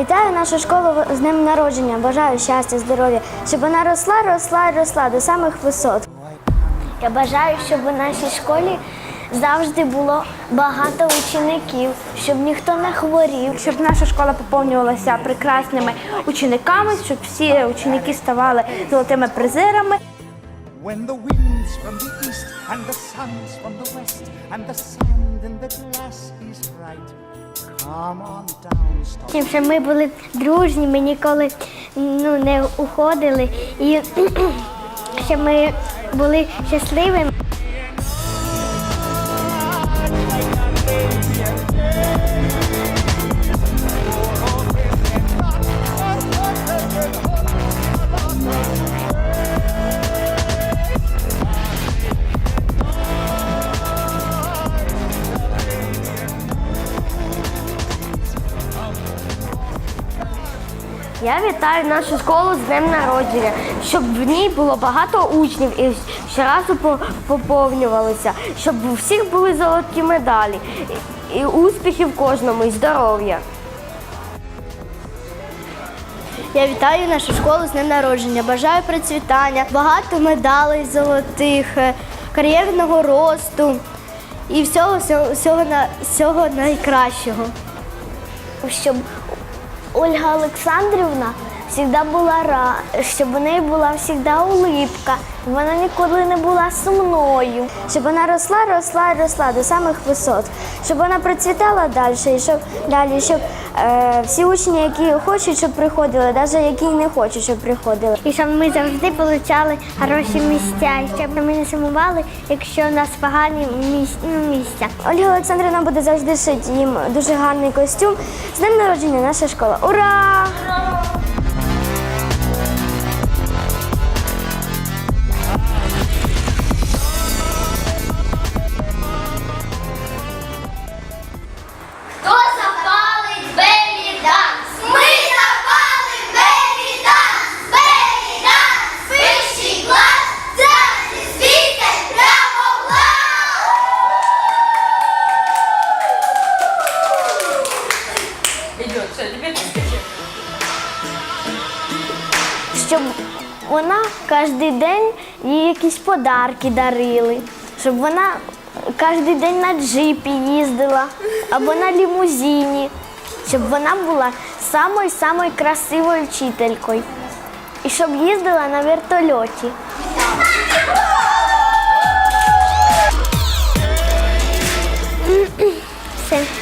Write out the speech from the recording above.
Вітаю нашу школу з днем народження. Бажаю щастя, здоров'я, щоб вона росла, росла, росла до самих висот. Я бажаю, щоб у нашій школі завжди було багато учеників, щоб ніхто не хворів. щоб наша школа поповнювалася прекрасними учениками, щоб всі ученики ставали золотими призерами. When the winds from the east and the suns from the west and the sand in the glass is right, come що ми були дружні, ми ніколи ну, не уходили і щоб ми були щасливими. Я вітаю нашу школу з днем народження, щоб в ній було багато учнів і щоразу по- поповнювалися, щоб у всіх були золоті медалі, і, і успіхів кожному, і здоров'я. Я вітаю нашу школу з днем народження. Бажаю процвітання, багато медалей золотих, е, кар'єрного росту і всього, всього, всього, всього найкращого. Щоб Ольга Олександрівна завжди була ра, щоб у неї була завжди улипка, вона ніколи не була сумною. Щоб вона росла, росла, росла до самих висот, щоб вона процвітала далі, і щоб далі, щоб е, всі учні, які хочуть, щоб приходили, навіть які не хочуть, щоб приходили. І щоб ми завжди отримали хороші місця, і щоб ми не сумували, якщо у нас погані місця. Ну, місця. Ольга Олександрівна буде завжди шити їм дуже гарний костюм. З днем народження наша школа. Ура! Щоб вона кожен день їй якісь подарки дарили, щоб вона кожен день на джипі їздила або на лімузині, щоб вона була самою-самою красивою вчителькою. І щоб їздила на вертольоті. Все.